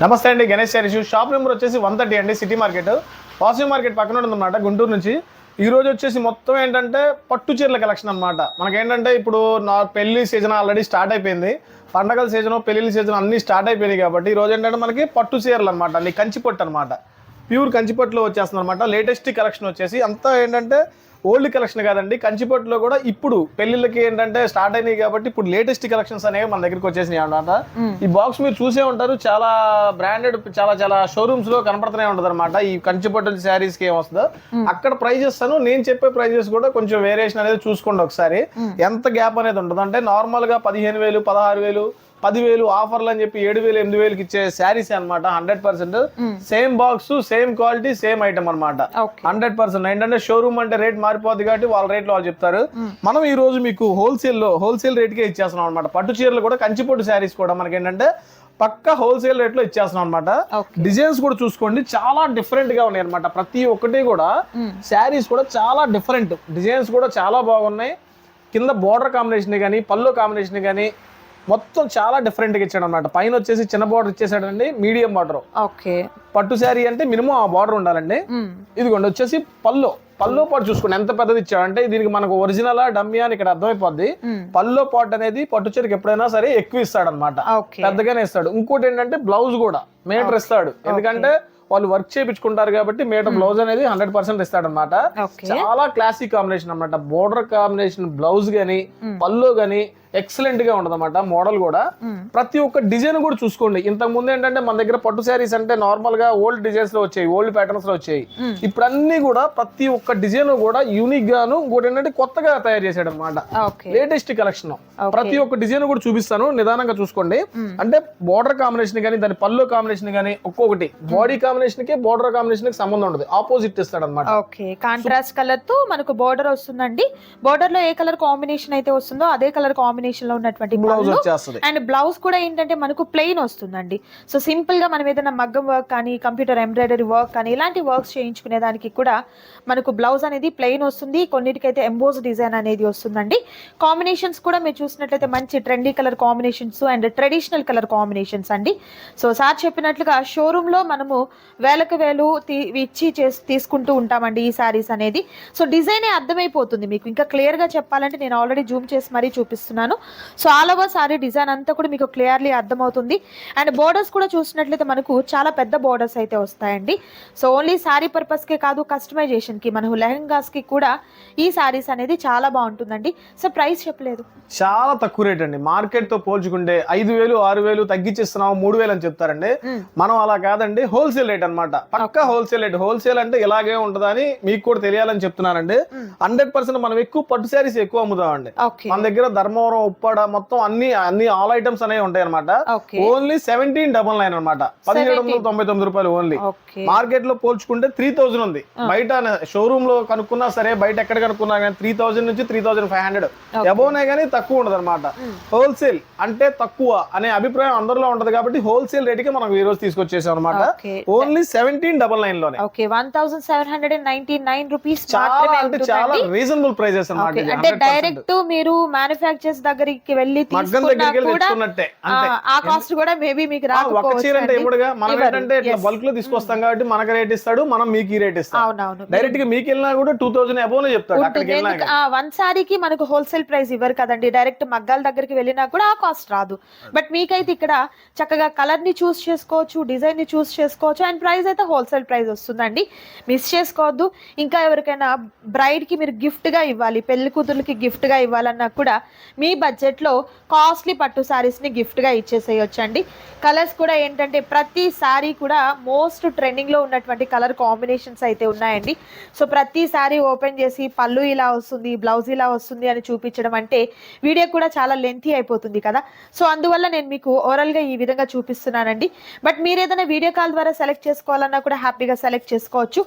నమస్తే అండి Ganesh saris shop number వచ్చేసి వన్ థర్టీ అండి సిటీ మార్కెట్. పాజిటివ్ మార్కెట్ పక్కన ఉంటుందన్నమాట గుంటూరు నుంచి. ఈ రోజు వచ్చేసి మొత్తం ఏంటంటే పట్టు చీరల కలెక్షన్ అనమాట మనకేంటంటే ఇప్పుడు నా పెళ్ళి సీజన్ ఆల్రెడీ స్టార్ట్ అయిపోయింది. పండగల సీజన్ పెళ్ళి సీజన్ అన్నీ స్టార్ట్ అయిపోయినాయి కాబట్టి ఈ రోజు ఏంటంటే మనకి పట్టు చీరలు అనమాట అన్ని కంచిపట్టు అనమాట ప్యూర్ కంచిపట్టులో వచ్చేస్తుంది అనమాట లేటెస్ట్ కలెక్షన్ వచ్చేసి అంతా ఏంటంటే ఓల్డ్ కలెక్షన్ కాదండి. కంచిపట్టులో కూడా ఇప్పుడు పెళ్ళిళ్ళకి ఏంటంటే స్టార్ట్ అయినాయి కాబట్టి ఇప్పుడు లేటెస్ట్ కలెక్షన్స్ అనేవి మన దగ్గరికి వచ్చేసినాయి అనమాట ఈ బాక్స్ మీరు చూసే ఉంటారు. చాలా బ్రాండెడ్ చాలా చాలా షోరూమ్స్లో కనపడుతూనే ఉంటుంది అనమాట ఈ కంచిపట్టు శారీస్కి ఏం వస్తుందో. అక్కడ ప్రైజెస్ అను నేను చెప్పే ప్రైజెస్ కూడా కొంచెం వేరియేషన్ అనేది చూసుకోండి ఒకసారి. ఎంత గ్యాప్ అనేది ఉంటుంది అంటే నార్మల్గా పదిహేను వేలు పదహారు వేలు పదివేలు ఆఫర్లు అని చెప్పి ఏడు వేలు ఎనిమిది వేలకి ఇచ్చే శారీస్ అనమాట hundred percent same box same quality same item అనమాట హండ్రెడ్ పర్సెంట్. ఏంటంటే షోరూమ్ అంటే రేట్ మారిపోద్ది కాబట్టి వాళ్ళ రేట్లు వాళ్ళు చెప్తారు. మనం ఈ రోజు మీకు హోల్సేల్లో హోల్సేల్ రేట్ కే ఇచ్చేస్తున్నాం అనమాట పట్టు చీరలు కూడా కంచిపట్టు శారీస్ కూడా మనకి ఏంటంటే పక్క హోల్సేల్ రేట్లో ఇచ్చేస్తున్నాం అనమాట డిజైన్స్ కూడా చూసుకోండి చాలా డిఫరెంట్గా ఉన్నాయి అనమాట ప్రతి ఒక్కటి కూడా శారీస్ కూడా చాలా డిఫరెంట్ డిజైన్స్ కూడా చాలా బాగున్నాయి. కింద బోర్డర్ కాంబినేషన్ కానీ పళ్ళు కాంబినేషన్ కానీ మొత్తం చాలా డిఫరెంట్గా ఇచ్చాడు అనమాట పైన వచ్చేసి చిన్న బార్డర్ ఇచ్చేసాడండి మీడియం బార్డర్ ఓకే. పట్టు శారీ అంటే మినిమం ఆ బార్డర్ ఉండాలండి. ఇదిగోండి వచ్చేసి పల్లో పల్లో పాటు చూసుకోండి ఎంత పెద్దది ఇచ్చాడు అంటే దీనికి మనకు ఒరిజినల్ డమ్మీ అని ఇక్కడ అర్థమైపోద్ది. పల్లో పాట్ అనేది పట్టు చీరకి ఎప్పుడైనా సరే ఎక్కువ ఇస్తాడు అనమాట పెద్దగానే ఇస్తాడు. ఇంకోటి ఏంటంటే బ్లౌజ్ కూడా. మీటర్ ఇస్తాడు. ఎందుకంటే వాళ్ళు వర్క్ చేయించుకుంటారు కాబట్టి మీటర్ బ్లౌజ్ అనేది హండ్రెడ్ పర్సెంట్ ఇస్తాడు అనమాట చాలా క్లాసిక్ కాంబినేషన్ అన్నమాట. బోర్డర్ కాంబినేషన్ బ్లౌజ్ గానీ పల్లో గానీ ఎక్సలెంట్గా ఉంటదన్నమాట మోడల్ కూడా. ప్రతి ఒక్క డిజైన్ కూడా చూసుకోండి. ఇంతకు ముందు ఏంటంటే మన దగ్గర పట్టు శారీస్ అంటే నార్మల్గా ఓల్డ్ డిజైన్స్లో వచ్చాయి ఓల్డ్ ప్యాటర్న్స్లో వచ్చాయి. ఇప్పుడు అన్ని కూడా ప్రతి ఒక్క డిజైన్ కూడా యూనిక్ గాను ఇంకోటి ఏంటంటే కొత్తగా తయారు చేశాడు అనమాట లేటెస్ట్ కలెక్షన్. ప్రతి ఒక్క డిజైన్ కూడా చూపిస్తాను. నిదానంగా చూసుకోండి. అంటే బోర్డర్ కాంబినేషన్ కానీ దాని పళ్ళు కాంబినేషన్ కానీ ఒక్కొక్కటి. బాడీ కాంబినేషన్కి బోర్డర్ కాంబినేషన్కి సంబంధం ఉండదు. ఆపోజిట్ ఇస్తాడు అనమాట ఓకే. కాంట్రాస్ట్ కలర్తో మనకు బోర్డర్ వస్తుందండి. బోర్డర్లో ఏ కలర్ కాంబినేషన్ అయితే వస్తుందో అదే కలర్ కాంబినేషన్ లో ఉన్నటువంటి బ్లౌజ్ అండ్ బ్లౌజ్ కూడా ఏంటంటే మనకు ప్లెయిన్ వస్తుందండి. సో సింపుల్గా మనం ఏదైనా మగ్గం వర్క్ కానీ కంప్యూటర్ ఎంబ్రాయిడరీ వర్క్ కానీ ఇలాంటి వర్క్స్ చేయించుకునే దానికి కూడా మనకు బ్లౌజ్ అనేది ప్లెయిన్ వస్తుంది. కొన్నిటికైతే ఎంబోజ్ డిజైన్ అనేది వస్తుందండి. కాంబినేషన్స్ కూడా మీరు చూసినట్లయితే మంచి trendy colour combinations and traditional colour combinations అండి. సో సార్ చెప్పినట్లుగా షోరూమ్లో మనము వేలకు వేలు తీ- ఇచ్చి తీసుకుంటూ ఉంటామండి ఈ సారీస్ అనేది. సో డిజైనే అర్థమైపోతుంది మీకు. ఇంకా క్లియర్గా చెప్పాలంటే నేను ఆల్రెడీ జూమ్ చేసి మరీ చూపిస్తున్నాను. So all over sari design అంతా కూడా మీకు క్లియర్లీ అర్థమవుతుంది. అండ్ బోర్డర్స్ కూడా చూసినట్లయితే మనకు చాలా పెద్ద బోర్డర్స్ అయితే వస్తాయండి. సో ఓన్లీ సారీ పర్పస్కే కాదు కస్టమైజేషన్కి మనకు లెహంగాస్కి కూడా ఈ సారీస్ అనేది చాలా బాగుంటుందండి. సో ప్రైస్ చెప్పలేదు. చాలా తక్కువ రేట్ అండి. మార్కెట్తో పోల్చుకుంటే ఐదు వేలు ఆరు వేలు తగ్గించిస్తున్నాము మూడు వేలు అని చెప్తారండి. మనం అలా కాదండి హోల్సేల్ రేట్ అన్నమాట. పక్క హోల్సేల్ రేట్ హోల్సేల్ అంటే ఇలాగే ఉంటదని మీకు కూడా తెలియాలని చెప్తున్నానండి. హండ్రెడ్ పర్సెంట్ మనం ఎక్కువ పట్టు శారీస్ ఎక్కువ అమ్ముతామండి. మన దగ్గర ధర్మవరం ఉప్పాడ మొత్తం అన్ని అన్ని ఆల్ ఐటమ్స్ అనేవి ఉంటాయి అనమాట ఓన్లీ సెవెంటీన్ డబల్ నైన్ అనమాట పదిహేడు వందల తొంభై తొమ్మిది రూపాయలు ఓన్లీ మార్కెట్లో పోల్చుకుంటే త్రీ థౌసండ్ ఉంది. బయట షోరూమ్లో కనుక్కున్నా సరే బయట ఎక్కడ కనుక్కున్నా కానీ త్రీ థౌసండ్ నుంచి త్రీ థౌసండ్ ఫైవ్ హండ్రెడ్ ఎబోనే కానీ తక్కువ ఉండదు అనమాట హోల్సేల్ అంటే తక్కువ అనే అభిప్రాయం అందరిలో ఉంటది కాబట్టి హోల్సేల్ రేట్కి మనం ఈ రోజు తీసుకొచ్చేసాం అనమాట only seventeen double నైన్లోనే. Okay one thousand seven hundred and ninety nine rupees చాలా అంటే చాలా రీజనబుల్ ప్రైజెస్ అనమాట అంటే డైరెక్ట్ మీరు మ్యానుఫ్యాక్చర్స్ దగ్గరికి వెళ్ళి ఆ, కాస్ట్ కూడా మేబీ మీకు ఆ, ఒక చీర అంటే రాకపోవచ్చు ఇప్పుడుగా మనం ఇవ్వరు. ఏంటంటే ఇట్లా Yes. బల్క్లో తీసుకొస్తాం కాబట్టి మనకు రేట్ ఇస్తాడు మనం మీకు ఈ రేట్ ఇస్తాం. డైరెక్ట్గా మీకు వెళ్ళినా కూడా టూ థౌసండ్ చెప్తాడు వెళ్ళినా ఎందుకు- ఆ వన్ సారీకి మనకు హోల్సేల్ ప్రైస్ ఇవ్వరు కదండి. డైరెక్ట్ మగ్గాల దగ్గరికి వెళ్ళినా కూడా ఆ కాస్ట్ రాదు. బట్ మీకైతే ఇక్కడ చక్కగా కలర్ని చూస్ చేసుకోవచ్చు డిజైన్ని చూస్ చేసుకోవచ్చు అండ్ ప్రైస్ అయితే హోల్సేల్ ప్రైస్ వస్తుందండి. మిస్ చేసుకోవద్దు. ఇంకా ఎవరికైనా బ్రైడ్కి మీరు గిఫ్ట్గా ఇవ్వాలి పెళ్ళి కూతుర్లకి గిఫ్ట్గా ఇవ్వాలన్నా కూడా మీ బడ్జెట్లో కాస్ట్లీ పట్టు శారీస్ని గిఫ్ట్గా ఇచ్చేసేయచ్చు అండి కలర్స్ కూడా ఏంటంటే ప్రతి సారీ కూడా మోస్ట్ ట్రెండింగ్లో ఉన్నటువంటి కలర్ కాంబినేషన్స్ అయితే ఉన్నాయండి. సో ప్రతి శారీ ఓపెన్ చేసి పళ్ళు ఇలా వస్తుంది బ్లౌజ్ ఇలా వస్తుంది అని చూపించడం అంటే వీడియో కూడా చాలా లెంతీ అయిపోతుంది కదా. సో అందువల్ల నేను మీకు ఓవరాల్గా ఈ విధంగా చూపిస్తున్నానండి. బట్ మీరు ఏదైనా వీడియో కాల్ ద్వారా సెలెక్ట్ చేసుకోవాలన్నా కూడా హ్యాపీగా సెలెక్ట్ చేసుకోవచ్చు.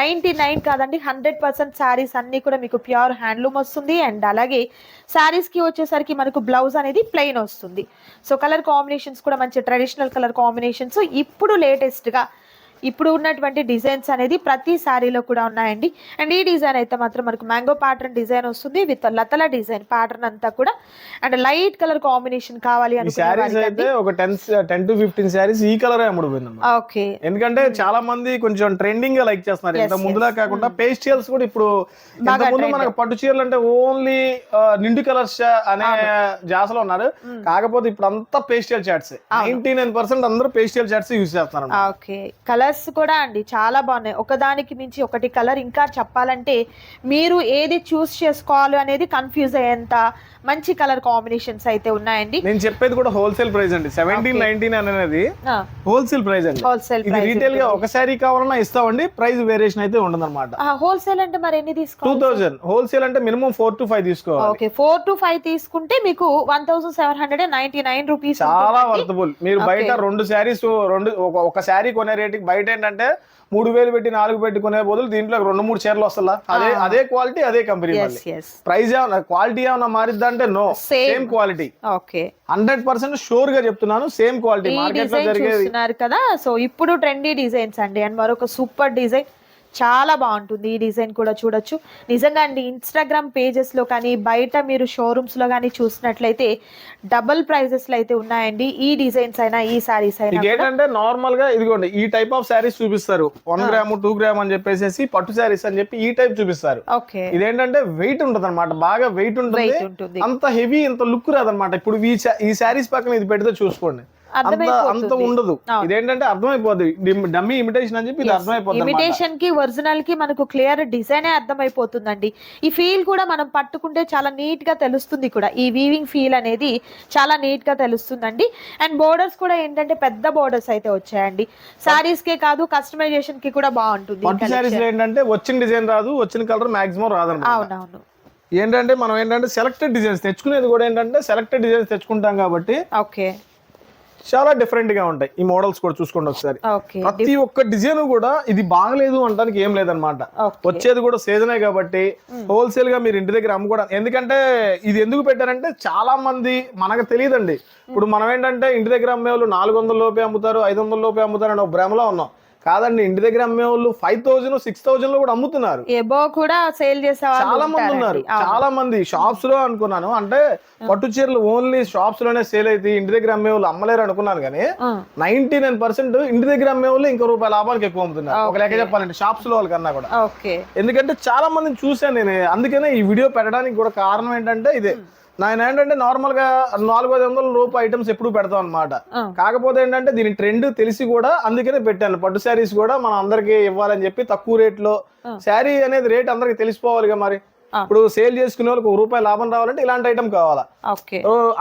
నైంటీ నైన్ కాదండి హండ్రెడ్ పర్సెంట్ శారీస్ అన్ని కూడా మీకు ప్యూర్ హ్యాండ్లూమ్ వస్తుంది. అండ్ అలాగే శారీస్కి కి వచ్చేసరికి మనకు బ్లౌజ్ అనేది ప్లెయిన్ వస్తుంది. సో కలర్ కాంబినేషన్స్ కూడా మంచి ట్రెడిషనల్ కలర్ కాంబినేషన్స్ ఇప్పుడు లేటెస్ట్గా ఇప్పుడు ఉన్నటువంటి డిజైన్స్ అనేది ప్రతి శారీలో కూడా ఉన్నాయండి. అండ్ ఈ డిజైన్ అయితే మాత్రం మనకు మ్యాంగో ప్యాటర్న్ డిజైన్ వస్తుంది. విత్ లతల డిజైన్ ప్యాటర్న్ అంతా కూడా. అండ్ లైట్ కలర్ కాంబినేషన్ కావాలి అయితే. ఒక ten ten to fifteen saris ఈ కలర్ ఓకే. ఎందుకంటే చాలా మంది కొంచెం ట్రెండింగ్గా లైక్ చేస్తున్నారు. ఇంత ముందులా. కాకుండా పేస్టియల్స్ కూడా ఇప్పుడు ముందు. మనకు పట్టు చీరలు అంటే ఓన్లీ నిండు కలర్స్ అనే జాసలో ఉన్నారు. కాకపోతే ఇప్పుడు అంతా pastel shades. Ninety nine percent అందరూ పేస్టియల్ చాట్స్ యూజ్ చేస్తున్నారు ఓకే. కలర్స్ కూడా అండి చాలా బాగున్నాయి. ఒకదానికి మించి ఒకటి కలర్ ఇంకా చెప్పాలంటే మీరు ఏది చూస్ చేసుకోవాలి అనేది కన్ఫ్యూజ్ అయ్యేంత మంచి కలర్ కాంబినేషన్స్ అయితే ఉన్నాయండి. నేను చెప్పేది కూడా హోల్సేల్ ప్రైస్ అండి. సెవెంటీన్ నైన్టీన్ అనేది హోల్సేల్ ప్రైస్ అండి. హోల్సేల్ ఇది రీటైల్గా ఒక శారీ కావాలన్నా ఇస్తామండి ప్రైస్ వేరియేషన్ అయితే ఉండదు అనమాట హోల్సేల్ అంటే మరి ఎన్ని టూ తీసుకోవాలి థౌజండ్. హోల్సేల్ అంటే మినిమం ఫోర్ టు ఫైవ్ తీసుకోవాలి. ఓకే ఫోర్ టు ఫైవ్ తీసుకుంటే మీకు one thousand seven hundred ninety nine rupees చాలా వర్తబుల్. మీరు బయట రెండు శారీస్ రెండు ఒక- ఒక శారీ కొనే రేటుకి బయట ఏంటంటే మూడు వేలు పెట్టి నాలుగు పెట్టి కొనే బదులు దీంట్లో రెండు మూడు చీరలు వస్తా అదే అదే క్వాలిటీ అదే కంపెనీ ప్రైస్ ఏమన్నా క్వాలిటీ ఏమన్నా మారిద్దా అంటే no. Same quality okay hundred percent షూర్గా చెప్తున్నాను సేమ్ క్వాలిటీ మార్కెట్లో జరిగేది. కదా సో ఇప్పుడు ట్రెండీ డిజైన్స్ అండి. అండ్ మరొక సూపర్ డిజైన్ చాలా బాగుంటుంది ఈ డిజైన్ కూడా చూడొచ్చు. నిజంగా అండి ఇన్స్టాగ్రామ్ పేజెస్లో కానీ బయట మీరు షోరూమ్స్లో కానీ చూసినట్లయితే డబుల్ ప్రైజెస్లో అయితే ఉన్నాయండి. ఈ డిజైన్స్ అయినా ఈ సారీస్ అయినా ఏంటంటే నార్మల్గా ఇదిగోండి ఈ టైప్ ఆఫ్ శారీస్ చూపిస్తారు. వన్ గ్రామ్ టూ గ్రామ్ అని చెప్పేసి పట్టు శారీస్ అని చెప్పి ఈ టైప్ చూపిస్తారు. ఓకే. ఇదేంటంటే వెయిట్ ఉంటుంది అనమాట బాగా వెయిట్ ఉంటుంది. అంత హెవీ ఇంత లుక్ రాదనమాట ఇప్పుడు ఈ శారీస్ పక్కన ఇది పెడితే చూసుకోండి. అంత అంత అర్థమైపోతుంది ఉండదు. ఇదేంటంటే అర్థమైపోద్ది. డమ్మీ ఇమిటేషన్ అని చెప్పి ఇది అర్థమైపోద్ది అన్నమాట. ఇమిటేషన్కి ఒరిజినల్కి మనకు క్లియర్ డిజైనే అర్థమైపోతుందండి. ఈ ఫీల్ కూడా మనం పట్టుకుంటే చాలా నీట్గా తెలుస్తుంది కూడా. ఈ వీవింగ్ ఫీల్ అనేది చాలా నీట్గా తెలుస్తుందండి. అండ్ బోర్డర్స్ కూడా ఏంటంటే పెద్ద బోర్డర్స్ అయితే వచ్చాయండి. సారీస్ కే కాదు కస్టమైజేషన్కి కూడా బాగుంటుంది లో ఏంటంటే వచ్చిన డిజైన్ రాదు వచ్చిన కలర్ మాక్సిమం రాదన్నమాట. అవునవును. ఏంటంటే మనం ఏంటంటే సెలెక్టెడ్ డిజైన్స్ తెచ్చుకునేది కూడా ఏంటంటే సెలెక్టెడ్ డిజైన్స్ తెచ్చుకుంటాం కాబట్టి ఓకే. చాలా డిఫరెంట్గా ఉంటాయి. ఈ మోడల్స్ కూడా చూసుకోండి ఒకసారి. ప్రతి ఒక్క డిజైన్ కూడా ఇది బాగలేదు అనడానికి ఏం లేదనమాట వచ్చేది కూడా సీజనే కాబట్టి హోల్సేల్గా మీరు ఇంటి దగ్గర అమ్ముకోవడం ఎందుకంటే ఇది ఎందుకు పెట్టారంటే చాలా మంది మనకు తెలియదండి. ఇప్పుడు మనం ఏంటంటే ఇంటి దగ్గర అమ్మే వాళ్ళు నాలుగు వందల లోపే అమ్ముతారు ఐదు వందల లోపే అమ్ముతారు అని ఒక భ్రమలో ఉన్నాం. కాదండి ఇంటి దగ్గర అమ్మే వాళ్ళు ఫైవ్ థౌజండ్ సిక్స్ థౌజండ్లో కూడా అమ్ముతున్నారు. ఎబో కూడా సేల్ చేసే చాలా మంది. ఉన్నారు. చాలా మంది షాప్స్లో అనుకున్నాను. అంటే పట్టు చీరలు ఓన్లీ షాప్స్లోనే సేల్ అయితే ఇంటి దగ్గర అమ్మే వాళ్ళు అమ్మలేరు అనుకున్నాను కానీ నైన్టీ నైన్ పర్సెంట్ ఇంటి దగ్గర అమ్మే వాళ్ళు ఇంకో రూపాయల లాభానికి ఎక్కువ అమ్ముతున్నారు. ఒక లెక్క చెప్పాలంటే షాప్స్లో వాళ్ళకన్నా కూడా. ఎందుకంటే చాలా మందిని చూశాను నేను. అందుకనే ఈ వీడియో పెట్టడానికి కూడా కారణం ఏంటంటే ఇదే. నేను ఏంటంటే నార్మల్గా నాలుగు ఐదు వందల రూపాయల ఐటమ్స్ ఎప్పుడు పెడతాం అనమాట. కాకపోతే ఏంటంటే దీని ట్రెండ్ తెలిసి కూడా అందుకనే పెట్టాను పట్టు శారీస్ కూడా మనం అందరికి ఇవ్వాలని చెప్పి తక్కువ రేట్లో. శారీ అనేది రేట్ అందరికి తెలిసిపోవాలిగా మరి. ఇప్పుడు సేల్ చేసుకునే వాళ్ళకి ఒక రూపాయి లాభం రావాలంటే ఇలాంటి ఐటమ్ కావాలా?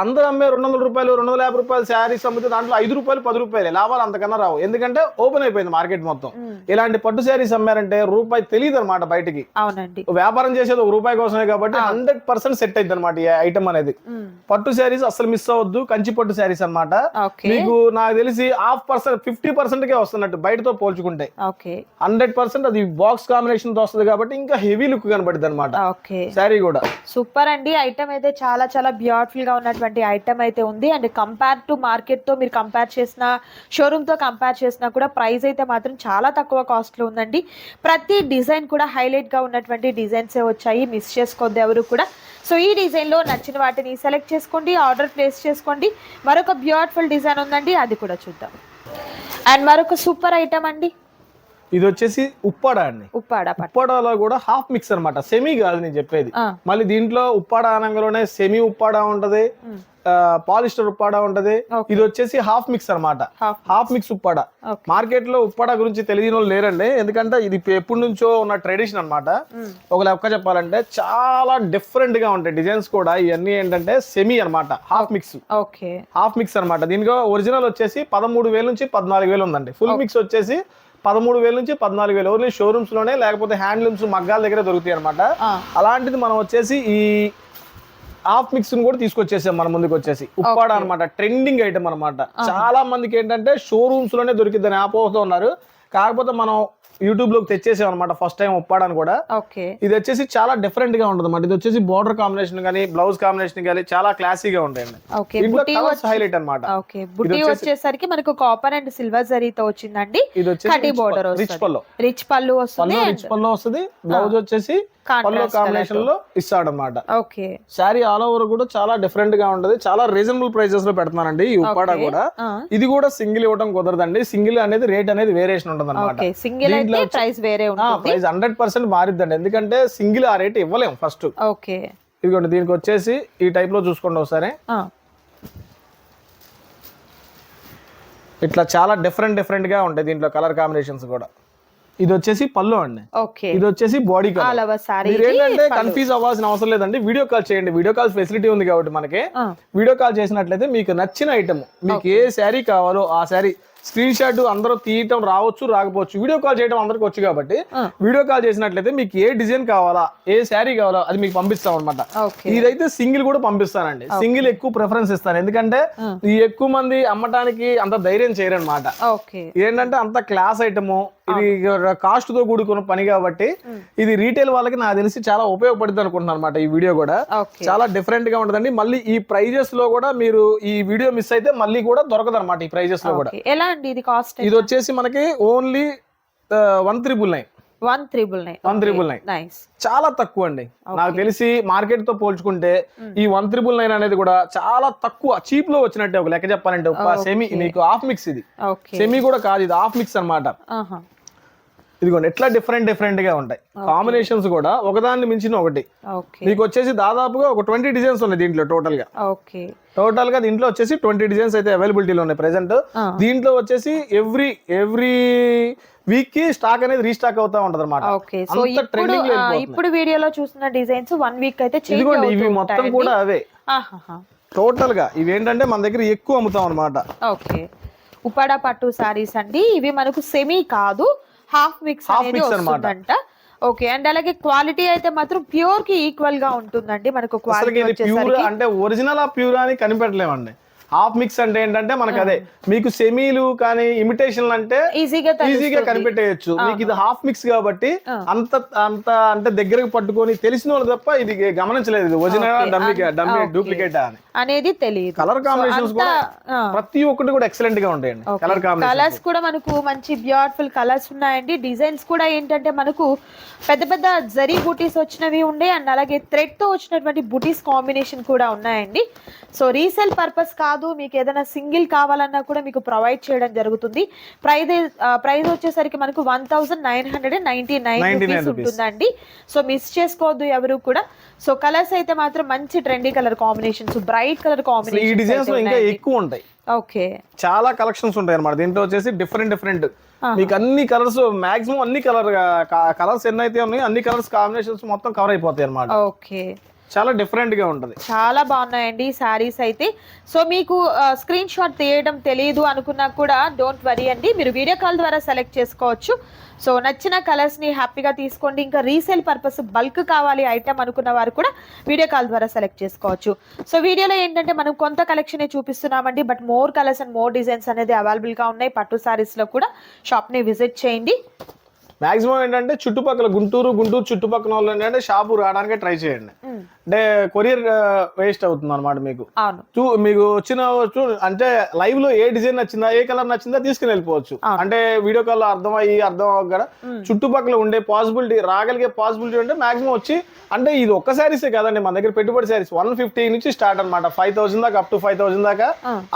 అందరూ అమ్మే రెండు వందల రూపాయలు రెండు వందల యాభై రూపాయలు శారీస్ అమ్మితే దాంట్లో ఐదు రూపాయలు పది రూపాయలు. లాభాలు అంతకన్నా రావు. ఎందుకంటే ఓపెన్ అయిపోయింది మార్కెట్ మొత్తం. ఇలాంటి పట్టు శారీస్ అమ్మారంటే రూపాయి తెలియదు అనమాట బయటికి. వ్యాపారం చేసేది ఒక రూపాయి కోసమే కాబట్టి హండ్రెడ్ పర్సెంట్ సెట్ అయింది అనమాట ఈ ఐటమ్ అనేది. పట్టు శారీస్ అసలు మిస్ అవ్వద్దు. కంచి పట్టు శారీస్ అన్నమాట. ఓకే. మీకు నాకు తెలిసి హాఫ్ పర్సెంట్ ఫిఫ్టీ పర్సెంట్ కే వస్తున్నట్టు బయటతో పోల్చుకుంటే. హండ్రెడ్ పర్సెంట్ అది బాక్స్ కాంబినేషన్తో వస్తుంది కాబట్టి ఇంకా హెవీ లుక్ కనబడుతుంది అనమాట ఓకే శారీ కూడా. సూపర్ అండి. ఐటమ్ అయితే చాలా చాలా బ్యూటిఫుల్గా ఉన్నటువంటి ఐటమ్ అయితే ఉంది. అండ్ కంపేర్ టు మార్కెట్తో మీరు కంపేర్ చేసిన షోరూమ్తో కంపేర్ చేసినా కూడా ప్రైస్ అయితే మాత్రం చాలా తక్కువ కాస్ట్లో ఉందండి. ప్రతి డిజైన్ కూడా హైలైట్గా ఉన్నటువంటి డిజైన్స్ వచ్చాయి. మిస్ చేసుకోవద్దు ఎవరు కూడా. సో ఈ డిజైన్లో నచ్చిన వాటిని సెలెక్ట్ చేసుకోండి. ఆర్డర్ ప్లేస్ చేసుకోండి. మరొక బ్యూటిఫుల్ డిజైన్ ఉందండి. అది కూడా చూద్దాం. అండ్ మరొక సూపర్ ఐటమ్ అండి. ఇది వచ్చేసి ఉప్పాడ అండి. ఉప్పాడ ఉప్పాడలో కూడా హాఫ్ మిక్స్ అన్నమాట. సెమీ కాదు నేను చెప్పేది. మళ్ళీ దీంట్లో ఉప్పాడ అనంగలోనే సెమీ ఉప్పాడ ఉంటది. పాలిస్టర్ ఉప్పాడ ఉంటది. ఇది వచ్చేసి half mix half. Half mix Uppada. మార్కెట్లో ఉప్పాడ గురించి తెలియని వాళ్ళు లేరండి. ఎందుకంటే ఇది ఎప్పటి నుంచో ఉన్న ట్రెడిషన్ అన్నమాట. ఉమ్, ఒక లెక్క చెప్పాలంటే చాలా డిఫరెంట్గా ఉంటాయి డిజైన్స్ కూడా. ఇవన్నీ ఏంటంటే సెమీ అన్నమాట. Half mix okay. Half mix అన్నమాట. దీనిలో ఒరిజినల్ వచ్చేసి పదమూడు వేల నుంచి పద్నాలుగు వేలు ఉందండి. ఫుల్ మిక్స్ వచ్చేసి పదమూడు వేల నుంచి పద్నాలుగు వేలు ఓన్లీ షోరూమ్స్లోనే లేకపోతే హ్యాండ్లూమ్స్ మగ్గాల దగ్గర దొరుకుతాయి అనమాట అలాంటిది మనం వచ్చేసి ఈ హాఫ్ మిక్స్ కూడా తీసుకొచ్చేసాం మన ముందుకు వచ్చేసి. ఉప్పాడ అనమాట ట్రెండింగ్ ఐటమ్ అన్నమాట. చాలా మందికి ఏంటంటే షోరూమ్స్లోనే దొరికిద్దని ఆపోహతో ఉన్నారు. కాకపోతే మనం యూట్యూబ్లోకి తెచ్చేసాం అనమాట ఫస్ట్ టైం ఒప్పాడని కూడా. ఓకే. ఇది వచ్చేసి చాలా డిఫరెంట్గా ఉంటుంది అన్నమాట ఇది వచ్చేసి బోర్డర్ కాంబినేషన్ కానీ బ్లౌజ్ కాంబినేషన్ కానీ చాలా క్లాసీగా ఉంటాయండి. కలర్స్ హైలైట్ అన్నమాట. ఓకే బుట్టి వచ్చేసరికి మనకు కాపర్ అండ్ సిల్వర్ జరీతో వచ్చిందండి. ఇది వచ్చేసి రిచ్ పల్లో రిచ్ పళ్ళు. వస్తుంది రిచ్ పల్లో వస్తుంది. బ్లౌజ్ వచ్చేసి పల్లో కాంబినేషన్లో ఇస్తాడన్నమాట. ఓకే. శారీ ఆల్ ఓవర్ కూడా చాలా డిఫరెంట్గా ఉంటది. చాలా రీజనబుల్ ప్రైసెస్లో పెడుతున్నానండి ఈ ఉప్పాడ కూడా. ఇది కూడా సింగిల్ ఇవ్వడం కుదరదండి. సింగిల్ అనేది రేట్ అనేది వేరియేషన్ ఉంటుంది అనమాట సింగిల్ ప్రైస్ వేరే ప్రైస్ హండ్రెడ్ పర్సెంట్ మారిద్దండి. ఎందుకంటే సింగిల్ ఆ రేట్ ఇవ్వలేం ఫస్ట్ ఓకే. ఇదిగోండి దీనికి వచ్చేసి ఈ టైప్లో చూసుకోండి ఒకసారి. ఇట్లా చాలా డిఫరెంట్ డిఫరెంట్గా ఉంటాయి దీంట్లో కలర్ కాంబినేషన్స్ కూడా. ఇది వచ్చేసి పళ్ళు అండి. ఇది వచ్చేసి బాడీ కలర్. మీరు ఏంటంటే కన్ఫ్యూజ్ అవ్వాల్సిన అవసరం లేదండి. వీడియో కాల్ చేయండి. వీడియో కాల్ ఫెసిలిటీ ఉంది కాబట్టి మనకి. వీడియో కాల్ చేసినట్లయితే మీకు నచ్చిన ఐటమ్. మీకు ఏ శారీ కావాలో ఆ శారీ స్క్రీన్ షాట్ అందరూ తీయటం రావచ్చు రాకపోవచ్చు. వీడియో కాల్ చేయడం అందరికి వచ్చు కాబట్టి. వీడియో కాల్ చేసినట్లయితే మీకు ఏ డిజైన్ కావాలా ఏ శారీ కావాలా అది మీకు పంపిస్తాం అనమాట ఇదైతే సింగిల్ కూడా పంపిస్తానండి. సింగిల్ ఎక్కువ ప్రిఫరెన్స్ ఇస్తాను. ఎందుకంటే ఈ ఎక్కువ మంది అమ్మటానికి అంత ధైర్యం చేయరనమాట ఓకే. ఏంటంటే అంత క్లాస్ ఐటము ఇది కాస్ట్తో కూడుకున్న పని కాబట్టి ఇది రీటైల్ వాళ్ళకి నాకు తెలిసి చాలా ఉపయోగపడుతుంది అనుకుంటున్నాను అనమాట ఈ వీడియో కూడా. చాలా డిఫరెంట్గా ఉంటుందండి. మళ్ళీ ఈ ప్రైజెస్లో కూడా మీరు ఈ వీడియో మిస్ అయితే మళ్ళీ కూడా దొరకదు అనమాట ఈ ప్రైజెస్లో కూడా ఎలా అండి ఇది కాస్ట్ ఇది వచ్చేసి మనకి only one triple nine one triple nine one triple nine nice చాలా తక్కువ అండి. నాకు తెలిసి మార్కెట్తో పోల్చుకుంటే ఈ వన్ త్రిబుల్ నైన్ అనేది కూడా చాలా తక్కువ చీప్లో వచ్చినట్టే ఒక లెక్క చెప్పాలంటే ఒక సెమీ నీకు హాఫ్ మిక్స్ ఇది. సెమీ కూడా కాదు ఇది హాఫ్ మిక్స్ అన్నమాట. ఆహా. ఇదిగోండి ఎట్లా డిఫరెంట్ డిఫరెంట్గా ఉంటాయి. కాంబినేషన్స్ కూడా ఒకదాన్ని మించిన ఒకటి. మీకు వచ్చేసి దాదాపుగా ఒక ట్వంటీ డిజైన్స్ ఉన్నాయి దీంట్లో టోటల్గా. ఓకే టోటల్గా దీంట్లో వచ్చేసి ట్వంటీ డిజైన్స్ అయితే అవైలబిలిటీలో ఉన్నాయి ప్రెసెంట్. దీంట్లో వచ్చేసి ఎవ్రీ ఎవ్రీ వీక్కి స్టాక్ అనేది రీస్టాక్ అవుతా ఉంటది అనమాట ఇప్పుడు ట్రెండింగ్ ఆ, ఇప్పుడు వీడియోలో చూసిన డిజైన్స్ వన్ వీక్ అయితే ఇదిగోండి ఇవి మొత్తం కూడా అవే. టోటల్గా ఇవి ఏంటంటే మన దగ్గర ఎక్కువ అమ్ముతాం అనమాట ఓకే ఉపాడ పట్టు సారీస్ అండి. ఇవి మనకు సెమీ కాదు. హాఫ్ మిక్స్ అనేది. వస్తుందంట. ఓకే అండ్ అలాగే క్వాలిటీ అయితే మాత్రం ప్యూర్కి ఈక్వల్గా ఉంటుందండి మనకు క్వాలిటీ అంటే ఒరిజినల్ ఆ ప్యూర్ అని కనిపెట్టలేమండి. హాఫ్ మిక్స్ అంటే ఏంటంటే మనకు అదే మీకు సెమీలు కానీ ఇమిటేషన్ అంటే ఈజీగా ఈజీగా కనిపెట్టేయచ్చు. మీకు ఇది హాఫ్ మిక్స్ కాబట్టి అంత అంత అంటే దగ్గరకు పట్టుకొని తెలిసిన వాళ్ళు తప్ప ఇది గమనించలేదు. ఇది ఒరిజినల్ డమ్మీ డమ్మీ డూప్లికేట్ అని. అనేది తెలియదు కలర్ కాంబినేషన్స్ కూడా. ప్రతి ఒక్కటి కూడా ఎక్సలెంట్గా ఉంటాయండి. కలర్ కాంబినేషన్ కలర్స్ కూడా. మనకు మంచి బ్యూటిఫుల్ కలర్స్ ఉన్నాయండి. డిజైన్స్ కూడా ఏంటంటే మనకు పెద్ద పెద్ద జరీ బూటీస్ వచ్చినవి ఉండే అండ్ అలాగే థ్రెడ్తో వచ్చినటువంటి బూటీస్ కాంబినేషన్ కూడా ఉన్నాయండి. సో రీసేల్ పర్పస్ కాదు మీకు ఏదైనా సింగిల్ కావాలన్నా కూడా మీకు ప్రొవైడ్ చేయడం జరుగుతుంది. ప్రైజ్ ప్రైస్ వచ్చేసరికి మనకు one thousand nine hundred ninety nine 99 rupees. ఉంటుందండి. సో మిస్ చేసుకోవద్దు ఎవరు కూడా. సో కలర్స్ అయితే మాత్రం మంచి trendy colour combinations bright colour ఈ డిజైన్స్ ఇంకా కాంబినేషన్ ఎక్కువ ఉంటాయి. ఓకే. చాలా కలెక్షన్స్ ఉంటాయి అన్నమాట. దీంట్లో వచ్చేసి డిఫరెంట్ డిఫరెంట్ మీకు అన్ని కలర్స్ మాక్సిమం అన్ని కలర్ కలర్స్ ఎన్ని అయితే ఉన్నాయో అన్ని కలర్స్ కాంబినేషన్స్ మొత్తం కవర్ అయిపోతాయి అన్నమాట. ఓకే. చాలా డిఫరెంట్గా ఉంటది. చాలా బాగున్నాయండి శారీస్ అయితే. సో మీకు స్క్రీన్ షాట్ తీయడం తెలియదు అనుకున్నా కూడా డోంట్ వరీ అండి. మీరు వీడియో కాల్ ద్వారా సెలెక్ట్ చేసుకోవచ్చు. సో నచ్చిన కలర్స్ని హ్యాపీగా తీసుకోండి. ఇంకా రీసేల్ పర్పస్ బల్క్ కావాలి ఐటమ్ అనుకున్న వారు కూడా వీడియో కాల్ ద్వారా సెలెక్ట్ చేసుకోవచ్చు. సో వీడియోలో ఏంటంటే మనం కొంత collection చూపిస్తున్నామండి. But more colours and more designs అనేది అవైలబుల్గా ఉన్నాయి. పట్టు సారీస్లో కూడా షాప్ని విజిట్ చేయండి. మాక్సిమం ఏంటంటే చుట్టుపక్కల గుంటూరు గుంటూరు చుట్టుపక్కల వాళ్ళు ఏంటంటే షాపు రావడానికి ట్రై చేయండి. అంటే కొరియర్ వేస్ట్ అవుతుంది అనమాట మీకు. చూ మీకు వచ్చిన అంటే లైవ్లో ఏ డిజైన్ నచ్చిందా ఏ కలర్ నచ్చిందా తీసుకుని వెళ్ళిపోవచ్చు. అంటే వీడియో కాల్లో అర్థం అయ్యి అర్థం అవ్వక చుట్టుపక్కల ఉండే పాసిబిలిటీ రాగలిగే పాసిబిలిటీ ఉంటే మాక్సిమం వచ్చి అంటే ఇది ఒక్క శారీసే కదండి మన దగ్గర పెట్టుబడి శారీస్ వన్ ఫిఫ్టీ నుంచి స్టార్ట్ అనమాట ఫైవ్ థౌసండ్ దాకా అప్ టు ఫైవ్ థౌసండ్ దాకా.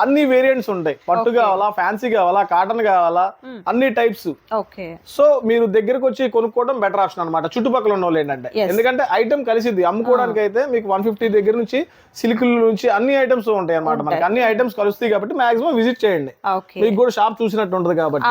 అన్ని వేరియంట్స్ ఉంటాయి. పట్టు కావాలా ఫ్యాన్సీ కావాలా కాటన్ కావాలా అన్ని టైప్స్ ఓకే. సో మీరు దగ్గరకు వచ్చి కొనుక్కోవడం బెటర్ ఆప్షన్ అనమాట చుట్టుపక్కల ఉన్న వాళ్ళు ఏంటంటే. ఎందుకంటే ఐటమ్ కలిసిద్ది అమ్ముకోవడానికి అయితే మీకు వన్ ఫిఫ్టీ దగ్గర నుంచి సిల్క్ నుంచి అన్ని ఐటమ్స్ ఉంటాయి అనమాట మనకి. అన్ని ఐటమ్స్ కలుస్తాయి కాబట్టి మాక్సిమం విజిట్ చేయండి. ఓకే. మీకు కూడా షాప్ చూసినట్టు ఉంటుంది కాబట్టి.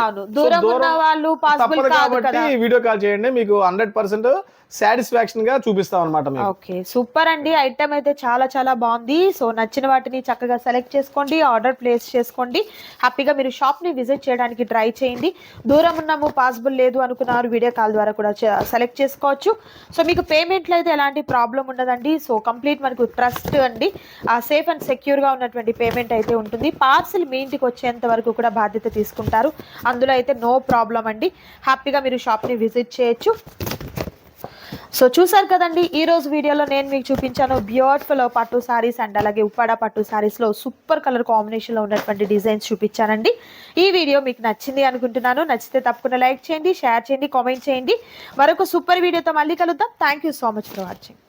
కాబట్టి వీడియో కాల్ చేయండి. మీకు హండ్రెడ్ పర్సెంట్ సాటిస్ఫాక్షన్గా చూపిస్తాం అనమాట ఓకే. సూపర్ అండి. ఐటమ్ అయితే చాలా చాలా బాగుంది. సో నచ్చిన వాటిని చక్కగా సెలెక్ట్ చేసుకోండి ఆర్డర్ ప్లేస్ చేసుకోండి. హ్యాపీగా మీరు షాప్ని విజిట్ చేయడానికి ట్రై చేయండి. దూరం ఉన్నాము పాసిబుల్ లేదు అనుకున్నారు వీడియో కాల్ ద్వారా కూడా సెలెక్ట్ చేసుకోవచ్చు. సో మీకు పేమెంట్లో అయితే ఎలాంటి ప్రాబ్లం ఉండదండి. సో కంప్లీట్ మనకు ట్రస్ట్ అండి. ఆ సేఫ్ అండ్ సెక్యూర్గా ఉన్నటువంటి పేమెంట్ అయితే ఉంటుంది. పార్సిల్ మీ ఇంటికి వచ్చేంత వరకు కూడా బాధ్యత తీసుకుంటారు. అందులో అయితే నో ప్రాబ్లం అండి. హ్యాపీగా మీరు షాప్ని విజిట్ చేయొచ్చు. సో చూసారు కదండి ఈ రోజు వీడియోలో నేను మీకు చూపించాను బ్యూటిఫుల్ పట్టు సారీస్ అండ్ అలాగే ఉప్పాడ పట్టు సారీస్లో సూపర్ కలర్ కాంబినేషన్లో ఉన్నటువంటి డిజైన్స్ చూపించానండి. ఈ వీడియో మీకు నచ్చింది అనుకుంటున్నాను. నచ్చితే తప్పకుండా లైక్ చేయండి షేర్ చేయండి కామెంట్ చేయండి. మరొక సూపర్ వీడియోతో మళ్ళీ కలుద్దాం. Thank you so much for watching